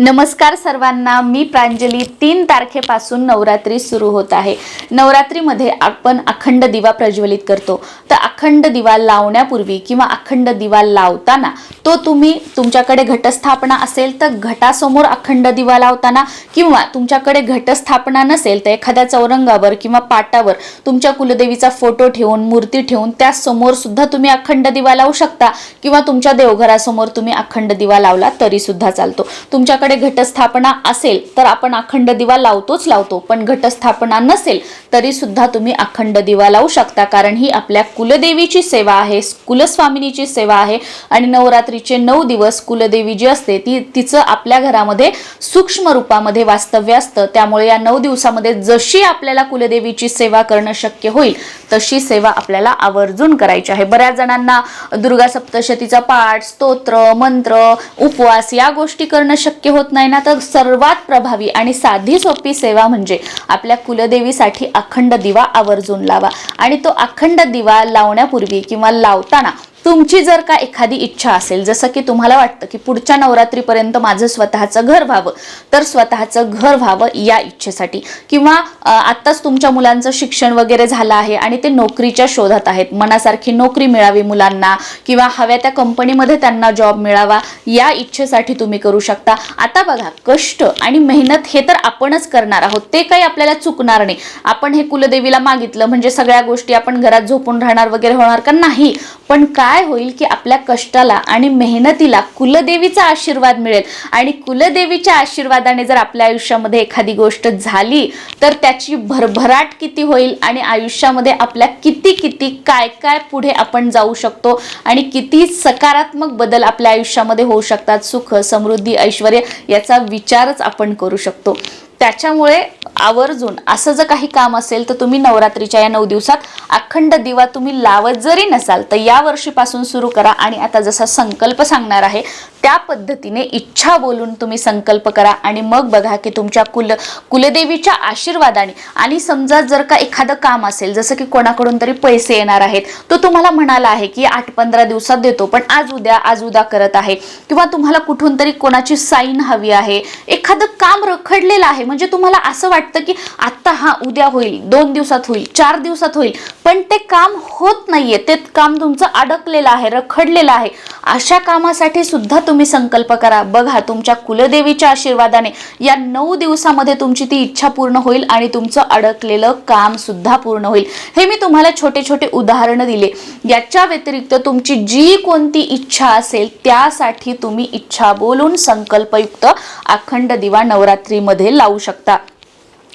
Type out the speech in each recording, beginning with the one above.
नमस्कार सर्वांना मी प्रांजली. तीन तारखेपासून नवरात्री सुरू होत आहे. नवरात्रीमध्ये आपण अखंड दिवा प्रज्वलित करतो. तर अखंड दिवा लावण्यापूर्वी किंवा अखंड दिवा लावताना तो तुम्ही तुमच्याकडे घटस्थापना असेल तर घटासमोर अखंड दिवा लावताना किंवा तुमच्याकडे घटस्थापना नसेल तर एखाद्या चौरंगावर किंवा पाटावर तुमच्या कुलदेवीचा फोटो ठेवून मूर्ती ठेवून त्यासमोर सुद्धा तुम्ही अखंड दिवा लावू शकता किंवा तुमच्या देवघरासमोर तुम्ही अखंड दिवा लावला तरी सुद्धा चालतो. तुमच्याकडे घटस्थापना असेल तर आपण अखंड दिवा लावतोच लावतो पण घटस्थापना नसेल तरी सुद्धा तुम्ही अखंड दिवा लावू शकता कारण ही आपल्या कुलदेवीची सेवा आहे कुलस्वामिनीची सेवा आहे आणि नवरात्रीचे नऊ दिवस कुलदेवी जी असते ती तिचं आपल्या घरामध्ये सूक्ष्म रूपामध्ये वास्तव्य असतं. त्यामुळे या नऊ दिवसामध्ये जशी आपल्याला कुलदेवीची सेवा करणं शक्य होईल तशी सेवा आपल्याला आवर्जून करायची आहे. बऱ्याच जणांना दुर्गा सप्तशतीचा पाठ स्तोत्र मंत्र उपवास या गोष्टी करणं शक्य होत नाही ना तर सर्वात प्रभावी आणि साधी सोपी सेवा म्हणजे आपल्या कुलदेवीसाठी अखंड दिवा आवर्जून लावा. आणि तो अखंड दिवा लावण्यापूर्वी किंवा लावताना तुमची जर का एखादी इच्छा असेल जसं की तुम्हाला वाटतं की पुढच्या नवरात्रीपर्यंत माझं स्वतःचं घर व्हावं तर स्वतःचं घर व्हावं या इच्छेसाठी. किंवा आत्ताच तुमच्या मुलांचं शिक्षण वगैरे झालं आहे आणि ते नोकरीच्या शोधात आहेत. मनासारखी नोकरी मिळावी मुलांना किंवा हव्या त्या कंपनीमध्ये त्यांना जॉब मिळावा या इच्छेसाठी तुम्ही करू शकता. आता बघा कष्ट आणि मेहनत हे तर आपणच करणार आहोत. ते काही आपल्याला चुकणार नाही. आपण हे कुलदेवीला मागितलं म्हणजे सगळ्या गोष्टी आपण घरात झोपून राहणार वगैरे होणार का? नाही. पण काय होईल की आपल्या कष्टाला आणि मेहनतीला कुलदेवीचा आशीर्वाद मिळेल. आणि कुलदेवीच्या आशीर्वादाने जर आपल्या आयुष्यामध्ये एखादी गोष्ट झाली तर त्याची भरभराट किती होईल आणि आयुष्यामध्ये आपल्या किती किती काय काय पुढे आपण जाऊ शकतो आणि किती सकारात्मक बदल आपल्या आयुष्यामध्ये होऊ शकतात. सुख समृद्धी ऐश्वर याचा विचारच आपण करू शकतो. त्याच्यामुळे आवर्जून असं जर काही काम असेल तर तुम्ही नवरात्रीच्या या नऊ दिवसात अखंड दिवा तुम्ही लावत जरी नसाल तर या वर्षीपासून सुरू करा. आणि आता जसा संकल्प सांगणार आहे त्या पद्धतीने इच्छा बोलून तुम्ही संकल्प करा आणि मग बघा की तुमच्या कुल कुलदेवीच्या आशीर्वादाने आणि समजा जर का एखादं काम असेल जसं की कोणाकडून तरी पैसे येणार आहेत तो तुम्हाला म्हणाला आहे की आठ पंधरा दिवसात देतो पण आज उद्या आज उद्या करत आहे. किंवा तुम्हाला कुठून तरी कोणाची साईन हवी आहे. एखादं काम रखडलेलं आहे म्हणजे तुम्हाला असं वाटतं की आत्ता हा उद्या होईल दोन दिवसात होईल चार दिवसात होईल पण ते काम होत नाहीये. ते काम तुमचं अडकलेलं आहे रखडलेलं आहे. अशा कामासाठी सुद्धा तुम्ही संकल्प करा. बघा तुमच्या कुलदेवीच्या आशीर्वादाने या नऊ दिवसामध्ये तुमची ती इच्छा पूर्ण होईल आणि तुमचं अडकलेलं काम सुद्धा पूर्ण होईल. हे मी तुम्हाला छोटे छोटे उदाहरणं दिले. याच्या व्यतिरिक्त तुमची जी कोणती इच्छा असेल त्यासाठी तुम्ही इच्छा बोलून संकल्पयुक्त अखंड दिवा नवरात्रीमध्ये लावू शकता.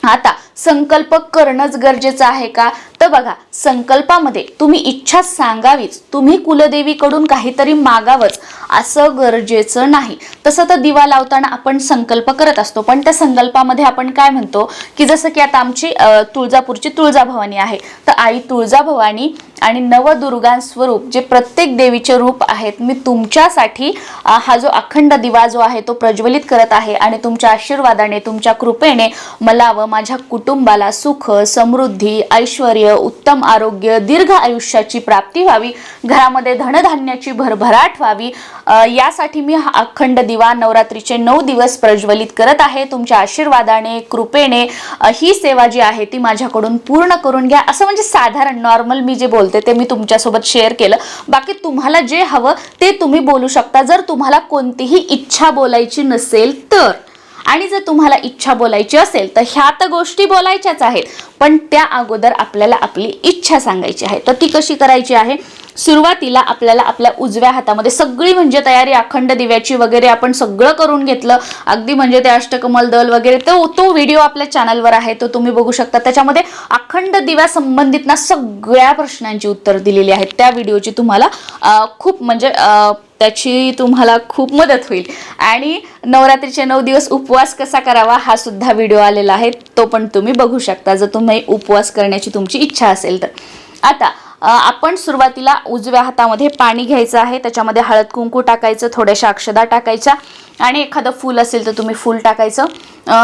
आता संकल्प करणंच गरजेचं आहे का? तर बघा संकल्पामध्ये तुम्ही इच्छा सांगावीच. तुम्ही कुलदेवीकडून काहीतरी मागावंच. असं गरजेचं नाही. तसं तर दिवा लावताना आपण संकल्प करत असतो. पण त्या संकल्पामध्ये आपण काय म्हणतो की जसं की आता आमची तुळजापूरची तुळजाभवानी आहे. तर आई तुळजाभवानी आणि नवदुर्गांस्वरूप जे प्रत्येक देवीचे रूप आहेत मी तुमच्यासाठी हा जो अखंड दिवा जो आहे तो प्रज्वलित करत आहे. आणि तुमच्या आशीर्वादाने तुमच्या कृपेने मला व माझ्या कुटुंबाला सुख समृद्धी ऐश्वर उत्तम आरोग्य दीर्घ आयुष्याची प्राप्ती व्हावी घरामध्ये धनधान्याची भरभराट व्हावी यासाठी मी हा अखंड दिवा नवरात्रीचे नऊ दिवस प्रज्वलित करत आहे. तुमच्या आशीर्वादाने कृपेने ही सेवा जी आहे ती माझ्याकडून पूर्ण करून घ्या. असं म्हणजे साधारण नॉर्मल मी जे बोलते ते मी तुमच्यासोबत शेअर केलं. बाकी तुम्हाला जे हवं ते तुम्ही बोलू शकता. जर तुम्हाला कोणतीही इच्छा बोलायची नसेल तर. आणि जर तुम्हाला इच्छा बोलायची असेल तर ह्या तर गोष्टी बोलायच्याच आहेत. पण त्या अगोदर आपल्याला आपली इच्छा सांगायची आहे. तर ती कशी करायची आहे? सुरुवातीला आपल्याला आपल्या उजव्या हातामध्ये सगळी म्हणजे तयारी अखंड दिव्याची वगैरे आपण सगळं करून घेतलं. अगदी म्हणजे ते अष्टकमल दल वगैरे तो तो व्हिडिओ आपल्या चॅनलवर आहे तो तुम्ही बघू शकता. त्याच्यामध्ये अखंड दिव्या संबंधित ना सगळ्या प्रश्नांची उत्तर दिलेली आहेत. त्या व्हिडिओची तुम्हाला खूप म्हणजे त्याची तुम्हाला खूप मदत होईल. आणि नवरात्रीचे नऊ दिवस उपवास कसा करावा हा सुद्धा व्हिडिओ आलेला आहे. तो पण तुम्ही बघू शकता. जर तुम्ही उपवास करण्याची तुमची इच्छा असेल तर. आता आपण सुरुवातीला उजव्या हातामध्ये पाणी घ्यायचं आहे त्याच्यामध्ये हळद कुंकू टाकायचं थोड्याशा अक्षदा टाकायच्या आणि एखादं फूल असेल तर तुम्ही फूल टाकायचं.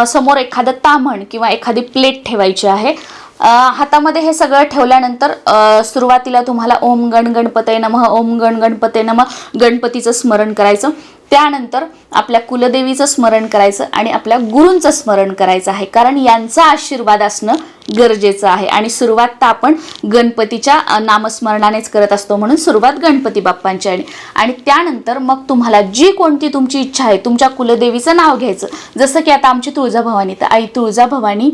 समोर एखादं तामण किंवा एखादी प्लेट ठेवायची आहे. हातामध्ये हे सगळं ठेवल्यानंतर सुरुवातीला तुम्हाला ओम गण गणपते नमः ओम गण गणपते नम गणपतीचं स्मरण करायचं. त्यानंतर आपल्या कुलदेवीचं स्मरण करायचं आणि आपल्या गुरूंचं स्मरण करायचं आहे. कारण यांचा आशीर्वाद असणं गरजेचं आहे. आणि सुरुवात तर आपण गणपतीच्या नामस्मरणानेच करत असतो म्हणून सुरुवात गणपती बाप्पांची आणि आणि त्यानंतर मग तुम्हाला जी कोणती तुमची इच्छा आहे तुमच्या कुलदेवीचं नाव घ्यायचं. जसं की आता आमची तुळजाभवानी तर आई तुळजाभवानी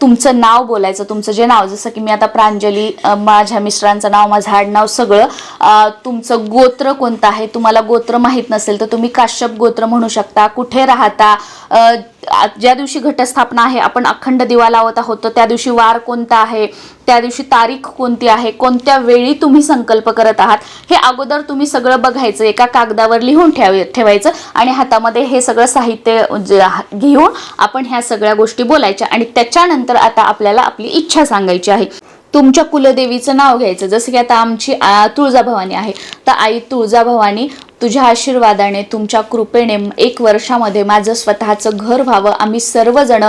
तुमचं नाव बोलायचं. तुमचं जे नाव जसं की मी आता प्रांजली माझ्या मिस्टरांचं नाव माझं आडनाव सगळं तुमचं गोत्र कोणतं आहे? तुम्हाला गोत्र माहीत नसेल तर तुम्ही काश्यप गोत्र म्हणू शकता. कुठे राहता? ज्या दिवशी घटस्थापना आहे आपण अखंड दिवा लावत आहोत तर त्या दिवशी वार कोणता आहे? त्या दिवशी तारीख कोणती आहे? कोणत्या वेळी तुम्ही संकल्प करत आहात? हे अगोदर तुम्ही सगळं बघायचं एका कागदावर लिहून ठेव ठेवायचं आणि हातामध्ये हे सगळं साहित्य घेऊन आपण ह्या सगळ्या गोष्टी बोलायच्या आणि त्याच्यानंतर आता आपल्याला आपली इच्छा सांगायची आहे. तुमच्या कुलदेवीचं नाव घ्यायचं. जसं की आता आमची तुळजाभवानी आहे. तर आई तुळजाभवानी तुझ्या आशीर्वादाने तुमच्या कृपेने एक वर्षामध्ये माझं स्वतःचं घर व्हावं. आम्ही सर्वजण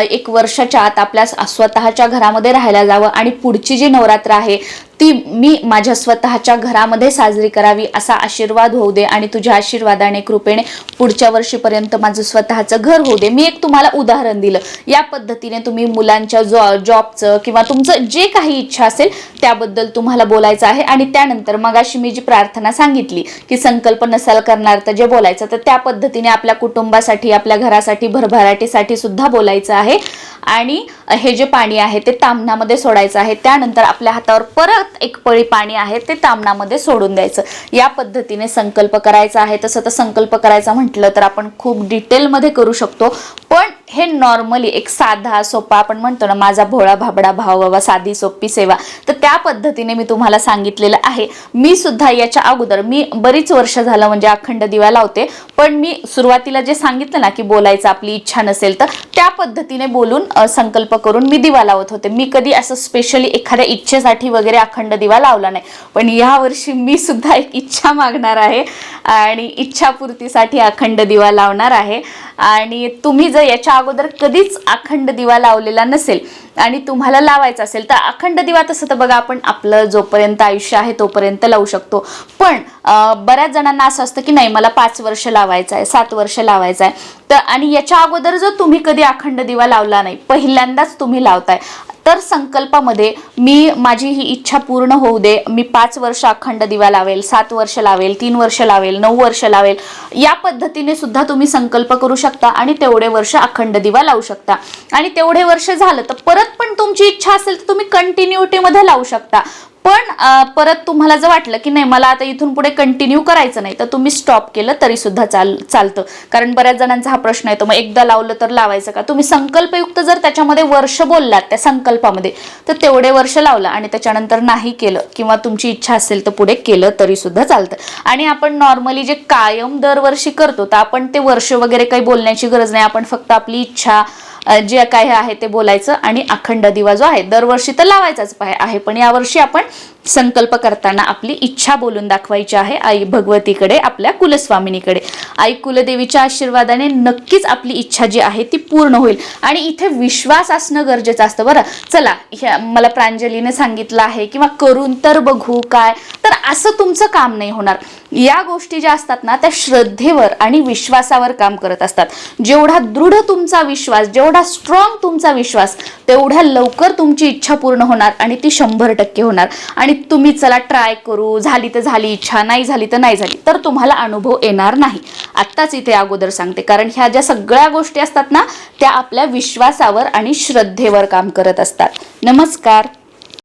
एक वर्षाच्या आत आपल्या स्वतःच्या घरामध्ये राहायला जावं आणि पुढची जी नवरात्र आहे ती मी माझ्या स्वतःच्या घरामध्ये साजरी करावी असा आशीर्वाद होऊ दे आणि तुझ्या आशीर्वादाने कृपेने पुढच्या वर्षीपर्यंत माझं स्वतःचं घर होऊ दे. मी एक तुम्हाला उदाहरण दिलं. या पद्धतीने तुम्ही मुलांच्या जॉ जॉबचं किंवा तुमचं जे काही इच्छा असेल त्याबद्दल तुम्हाला बोलायचं आहे आणि त्यानंतर मगाशी मी जी प्रार्थना सांगितली की संकल्प नसाल करणार तर जे बोलायचं तर त्या पद्धतीने आपल्या कुटुंबासाठी आपल्या घरासाठी भरभराटीसाठी सुद्धा बोलायचं आहे. आणि हे जे पाणी आहे ते तामणामध्ये सोडायचं आहे. त्यानंतर आपल्या हातावर परत एक पळी पाणी आहे ते तामणामध्ये सोडून द्यायचं. या पद्धतीने संकल्प करायचा आहे. तसं तर संकल्प करायचा म्हटलं तर आपण खूप डिटेलमध्ये करू शकतो. पण हे नॉर्मली एक साधा सोपा आपण म्हणतो ना माझा भोळा भाबडा भाव बाबा साधी सोपी सेवा. तर त्या पद्धतीने मी तुम्हाला सांगितलेलं आहे. मी सुद्धा याच्या अगोदर मी बरीच वर्ष झालं म्हणजे अखंड दिवा लावते. पण मी सुरुवातीला जे सांगितलं ना की बोलायचं आपली इच्छा नसेल तर त्या पद्धतीने बोलून संकल्प करून मी दिवा लावत होते. मी कधी असं स्पेशली एखाद्या इच्छेसाठी वगैरे अखंड दिवा लावला नाही. पण या वर्षी मी सुद्धा एक इच्छा मागणार आहे आणि इच्छापूर्तीसाठी अखंड दिवा लावणार आहे. आणि तुम्ही जर याच्या अगोदर कधीच अखंड दिवा लावलेला नसेल आणि तुम्हाला लावायचा असेल तर अखंड दिवा तसं तर बघा आपण आपलं जोपर्यंत आयुष्य आहे तोपर्यंत लावू शकतो. पण बऱ्याच जणांना असं असतं की नाही मला पाच वर्ष लावायचं आहे सात वर्ष लावायचं आहे. तर आणि याच्या अगोदर जर तुम्ही कधी अखंड दिवा लावला नाही पहिल्यांदाच तुम्ही लावताय. तर संकल्पामध्ये मी माझी ही इच्छा पूर्ण होऊ दे. मी पाच वर्ष अखंड दिवा लावेल सात वर्ष लावेल तीन वर्ष लावेल नऊ वर्ष लावेल. या पद्धतीने सुद्धा तुम्ही संकल्प करू शकता आणि तेवढे वर्ष अखंड दिवा लावू शकता. आणि तेवढे वर्ष झालं तर परत पण तुमची इच्छा असेल तर तुम्ही कंटिन्युटीमध्ये लावू शकता. पण परत तुम्हाला जर वाटलं की नाही मला आता इथून पुढे कंटिन्यू करायचं नाही तर तुम्ही स्टॉप केलं तरी सुद्धा चाल चालतं. कारण बऱ्याच जणांचा हा प्रश्न येतो मग एकदा लावलं तर लावायचं का? तुम्ही संकल्पयुक्त जर त्याच्यामध्ये वर्ष बोललात त्या संकल्पामध्ये तर तेवढे वर्ष लावलं आणि त्याच्यानंतर नाही केलं किंवा तुमची इच्छा असेल तर पुढे केलं तरी सुद्धा चालतं. आणि आपण नॉर्मली जे कायम दरवर्षी करतो तर आपण ते वर्ष वगैरे काही बोलण्याची गरज नाही आपण फक्त आपली इच्छा जे काय आहे ते बोलायचं आणि अखंड दिवा जो आहे दरवर्षी तर लावायचाच आहे. पण यावर्षी आपण संकल्प करताना आपली इच्छा बोलून दाखवायची आहे आई भगवतीकडे आपल्या कुलस्वामिनीकडे. आई कुलदेवीच्या आशीर्वादाने नक्कीच आपली इच्छा जी आहे ती पूर्ण होईल. आणि इथे विश्वास असणं गरजेचं असतं बरं. चला ह्या मला प्रांजलीने सांगितलं आहे किंवा करून तर बघू काय. तर असं तुमचं काम नाही होणार. या गोष्टी ज्या असतात ना त्या श्रद्धेवर आणि विश्वासावर काम करत असतात. जेवढा दृढ तुमचा विश्वास जेवढा स्ट्रॉंग तुमचा विश्वास तेवढ्या लवकर तुमची इच्छा पूर्ण होणार आणि ती शंभर टक्के होणार. आणि तुम्ही चला ट्राय करू. झाली तर झाली इच्छा नाही झाली तर नाही झाली. तर तुम्हाला अनुभव येणार नाही. आत्ताच इथे अगोदर सांगते. कारण ह्या ज्या सगळ्या गोष्टी असतात ना त्या आपल्या विश्वासावर आणि श्रद्धेवर काम करत असतात. नमस्कार.